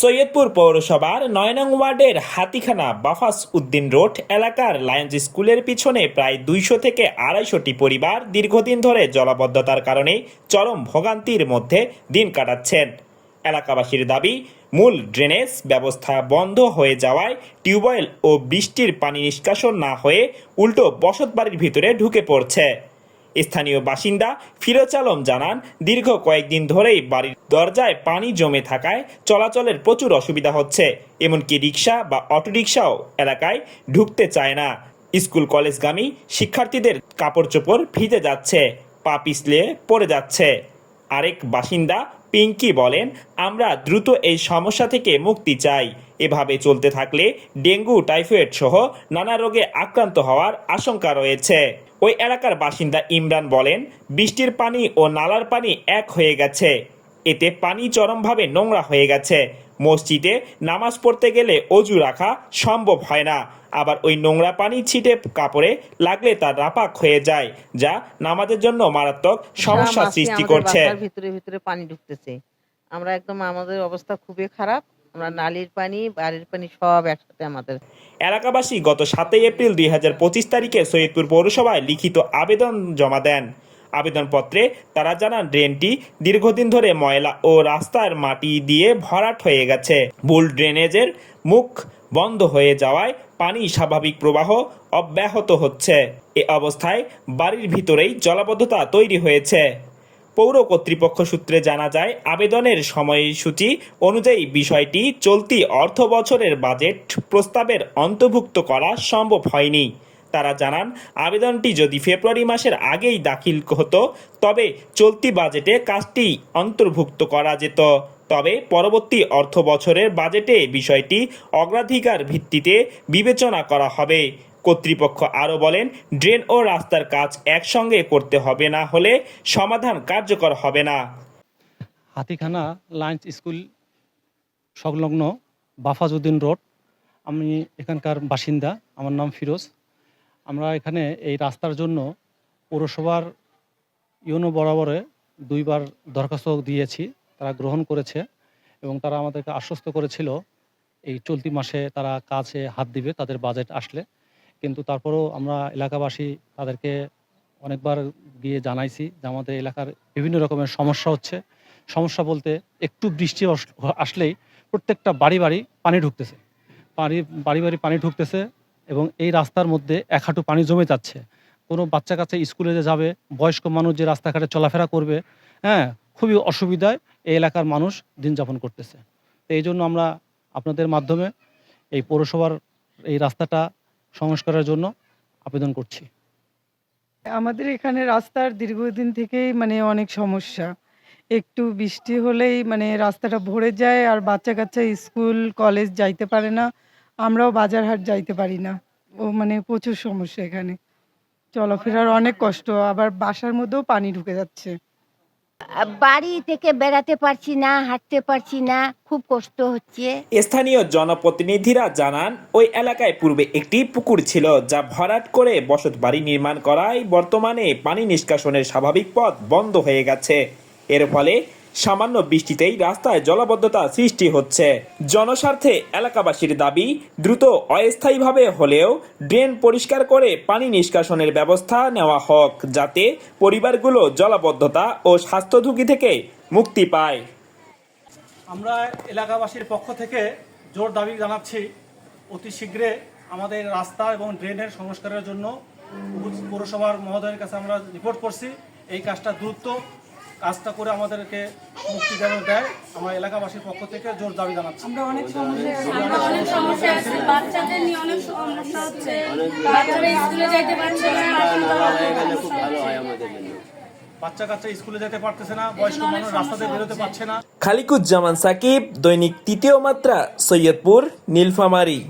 সৈয়দপুর পৌরসভার নয় নং ওয়ার্ডের হাতিখানা বাফাস উদ্দিন রোড এলাকার লায়ন্স স্কুলের পিছনে প্রায় দুইশো থেকে আড়াইশোটি পরিবার দীর্ঘদিন ধরে জলাবদ্ধতার কারণে চরম ভোগান্তির মধ্যে দিন কাটাচ্ছেন। এলাকাবাসীর দাবি, মূল ড্রেনেজ ব্যবস্থা বন্ধ হয়ে যাওয়ায় টিউবওয়েল ও বৃষ্টির পানি নিষ্কাশন না হয়ে উল্টো বসতবাড়ির ভিতরে ঢুকে পড়ছে। স্থানীয় বাসিন্দা ফিরোজ আলম জানান, দীর্ঘ কয়েকদিন ধরেই বাড়ির দরজায় পানি জমে থাকায় চলাচলের প্রচুর অসুবিধা হচ্ছে। এমনকি রিক্সা বা অটোরিকশাও এলাকায় ঢুকতে চায় না। স্কুল কলেজগামী শিক্ষার্থীদের কাপড় চোপড় ভিজে যাচ্ছে, পা পিছলে পড়ে যাচ্ছে। আরেক বাসিন্দা পিঙ্কি বলেন, আমরা দ্রুত এই সমস্যা থেকে মুক্তি চাই। এভাবে চলতে থাকলে ডেঙ্গু, টাইফয়েড সহ নানা রোগে আক্রান্ত হওয়ার আশঙ্কা রয়েছে। ওই এলাকার বাসিন্দা ইমরান বলেন বৃষ্টির পানি ও নালার পানি এক হয়ে গেছে। এতে পানি চরমভাবে নোংরা হয়ে গেছে। মসজিদে নামাজ পড়তে গেলে অজু রাখা সম্ভব হয় না। আবার ওই নোংরা পানি ছিটে কাপড়ে লাগলে তা রাপাক হয়ে যায় যা নামাজের জন্য মারাত্মক সমস্যা সৃষ্টি করছে। ভিতরে ভিতরে পানি ঢুকতেছে। আমরা একদম আমাদের অবস্থা খুবই খারাপ। আমরা নালির পানি, বাড়ির পানি সব একসাথে আমাদের। এলাকাবাসী গত সাতই এপ্রিল দুই হাজার পঁচিশ তারিখে সৈয়দপুর পৌরসভায় লিখিত আবেদন জমা দেন। আবেদনপত্রে তারা জানান, ড্রেনটি দীর্ঘদিন ধরে ময়লা ও রাস্তার মাটি দিয়ে ভরাট হয়ে গেছে। ভুল ড্রেনেজের মুখ বন্ধ হয়ে যাওয়ায় পানি স্বাভাবিক প্রবাহ অব্যাহত হচ্ছে। এ অবস্থায় বাড়ির ভিতরেই জলাবদ্ধতা তৈরি হয়েছে। পৌর কর্তৃপক্ষ সূত্রে জানা যায়, আবেদনের সময়সূচি অনুযায়ী বিষয়টি চলতি অর্থ বছরের বাজেট প্রস্তাবের অন্তর্ভুক্ত করা সম্ভব হয়নি। তারা জানান, আবেদনটি যদি ফেব্রুয়ারি মাসের আগেই দাখিল হতো, তবে চলতি বাজেটে কাজটি অন্তর্ভুক্ত করা যেত। তবে পরবর্তী অর্থ বছরের বাজেটে বিষয়টি অগ্রাধিকার ভিত্তিতে বিবেচনা করা হবে। কর্তৃপক্ষ আরও বলেন, ড্রেন ও রাস্তার কাজ একসঙ্গে করতে হবে না হলে সমাধান কার্যকর হবে না। হাতিখানা লাঞ্চ স্কুল সংলগ্ন বাফাজুদ্দিন রোড। আমি এখানকার বাসিন্দা, আমার নাম ফিরোজ। আমরা এখানে এই রাস্তার জন্য পৌরসভার ইউনো বরাবরে দুইবার দরখাস্ত দিয়েছি, তারা গ্রহণ করেছে এবং তারা আমাদেরকে আশ্বস্ত করেছিল, এই চলতি মাসে তারা কাজে হাত দিবে, তাদের বাজেট আসলে। কিন্তু তারপরেও আমরা এলাকাবাসী তাদেরকে অনেকবার গিয়ে জানাইছি যে আমাদের এলাকার বিভিন্ন রকমের সমস্যা হচ্ছে। সমস্যা বলতে একটু বৃষ্টি আসলেই প্রত্যেকটা বাড়ি বাড়ি পানি ঢুকতেছে। পানি, বাড়ি বাড়ি পানি ঢুকতেছে এবং এই রাস্তার মধ্যে এক হাঁটু পানি জমে যাচ্ছে। কোনো বাচ্চা কাচ্চা স্কুলে যে যাবে, বয়স্ক মানুষ যে রাস্তাঘাটে চলাফেরা করবে হ্যাঁ খুবই অসুবিধায় এই এলাকার মানুষ দিন যাপন করতেছে। তো এই জন্য আমরা আপনাদের মাধ্যমে এই পৌরসভার এই রাস্তাটা সংস্কারের জন্য আবেদন করছি। আমাদের এখানে রাস্তার দীর্ঘদিন থেকেই মানে অনেক সমস্যা। একটু বৃষ্টি হলেই মানে রাস্তাটা ভরে যায় আর বাচ্চা কাচ্চা স্কুল, কলেজ যাইতে পারে না। আমরাও বাজার হাট যাইতে পারি না। ও মানে প্রচুর সমস্যা এখানে। চলাফেরার অনেক কষ্ট, আবার বাসার মধ্যেও পানি ঢুকে যাচ্ছে। বাড়ি থেকে বেড়াতে পারছি না, হাঁটতে পারছি না, খুব কষ্ট হচ্ছে। স্থানীয় জনপ্রতিনিধিরা জানান, ওই এলাকায় পূর্বে একটি পুকুর ছিল যা ভরাট করে বসত বাড়ি নির্মাণ করায় বর্তমানে পানি নিষ্কাশনের স্বাভাবিক পথ বন্ধ হয়ে গেছে। এর ফলে সামান্য বৃষ্টিতেই রাস্তায় জলাবদ্ধতা সৃষ্টি হচ্ছে। জনস্বার্থে এলাকাবাসীর দাবি, দ্রুত অস্থায়ীভাবে হলেও ড্রেন পরিষ্কার করে পানি নিষ্কাশনের ব্যবস্থা নেওয়া হোক, যাতে পরিবারগুলো জলাবদ্ধতা ও স্বাস্থ্য ঝুঁকি থেকে মুক্তি পায়। আমরা এলাকাবাসীর পক্ষ থেকে জোর দাবি জানাচ্ছি, অতি শীঘ্রে আমাদের রাস্তা এবং ড্রেনের সংস্কারের জন্য পৌরসভার মহোদয়ের কাছে আমরা রিপোর্ট করছি। এই কাজটা দ্রুত কাজটা করে আমাদেরকে মুক্তি যেন দেয় আমার এলাকাবাসীর পক্ষ থেকে জোর দাবি জানাচ্ছি। আমরা অনেক সমস্যা আছে। বাচ্চাদের নিয়ে অনেক সমস্যা হচ্ছে। বাচ্চারা স্কুলে যাইতে পারছে না। সমস্যা হচ্ছে। বাচ্চা কাচ্চা স্কুলে যেতে পারতেছে না বয়স্ক মানুষ রাস্তাতে বেরোতে পারছে না। খালিকুজ্জামান সাকিব দৈনিক তৃতীয় মাত্রা সৈয়দপুর নীলফামারী।